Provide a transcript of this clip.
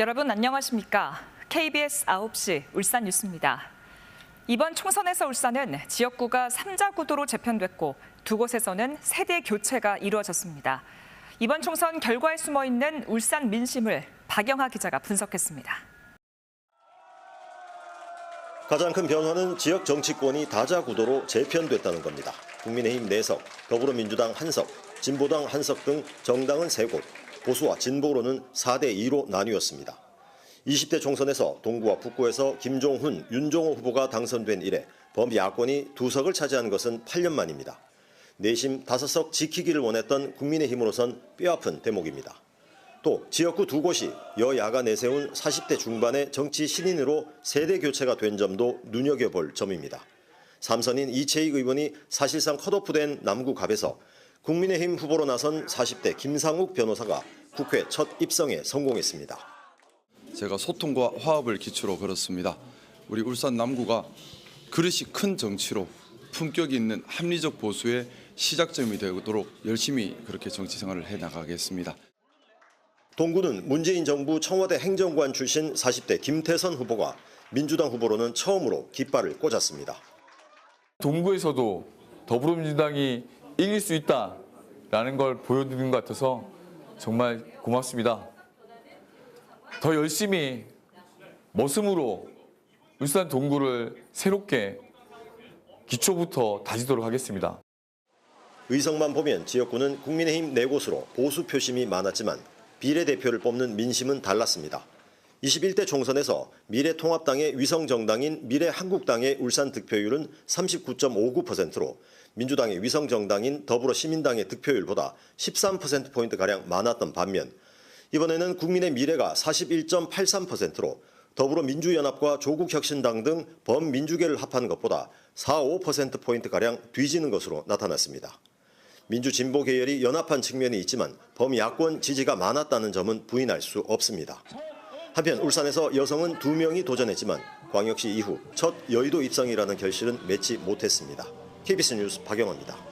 여러분 안녕하십니까? KBS 9시 울산 뉴스입니다. 이번 총선에서 울산은 지역구가 3자 구도로 재편됐고 두 곳에서는 세대 교체가 이루어졌습니다. 이번 총선 결과에 숨어 있는 울산 민심을 박영하 기자가 분석했습니다. 가장 큰 변화는 지역 정치권이 다자 구도로 재편됐다는 겁니다. 국민의힘 4석, 더불어민주당 1석, 진보당 1석 등 정당은 3곳, 보수와 진보로는 4대 2로 나뉘었습니다. 20대 총선에서 동구와 북구에서 김종훈, 윤종호 후보가 당선된 이래 범야권이 두 석을 차지한 것은 8년 만입니다. 내심 5석 지키기를 원했던 국민의힘으로선 뼈아픈 대목입니다. 또 지역구 두 곳이 여야가 내세운 40대 중반의 정치 신인으로 세대 교체가 된 점도 눈여겨볼 점입니다. 삼선인 이채익 의원이 사실상 컷오프된 남구갑에서 국민의힘 후보로 나선 40대 김상욱 변호사가 국회 첫 입성에 성공했습니다. 제가 소통과 화합을 기초로 걸었습니다. 우리 울산 남구가 그릇이 큰 정치로 품격 있는 합리적 보수의 시작점이 되도록 열심히 그렇게 정치 생활을 해 나가겠습니다. 동구는 문재인 정부 청와대 행정관 출신 40대 김태선 후보가 민주당 후보로는 처음으로 깃발을 꽂았습니다. 동구에서도 더불어민주당이 이길 수 있다라는 걸 보여드리는 것 같아서 정말 고맙습니다. 더 열심히 머슴으로 울산 동구를 새롭게 기초부터 다지도록 하겠습니다. 의석만 보면 지역구는 국민의힘 4곳으로 보수 표심이 많았지만 비례대표를 뽑는 민심은 달랐습니다. 21대 총선에서 미래통합당의 위성정당인 미래한국당의 울산 득표율은 39.59%로 민주당의 위성 정당인 더불어시민당의 득표율보다 13%포인트 가량 많았던 반면 이번에는 국민의 미래가 41.83%로 더불어민주연합과 조국혁신당 등 범민주계를 합한 것보다 4, 5%포인트가량 뒤지는 것으로 나타났습니다. 민주진보 계열이 연합한 측면이 있지만 범야권 지지가 많았다는 점은 부인할 수 없습니다. 한편 울산에서 여성은 두 명이 도전했지만 광역시 이후 첫 여의도 입성이라는 결실은 맺지 못했습니다. KBS 뉴스 박영호입니다.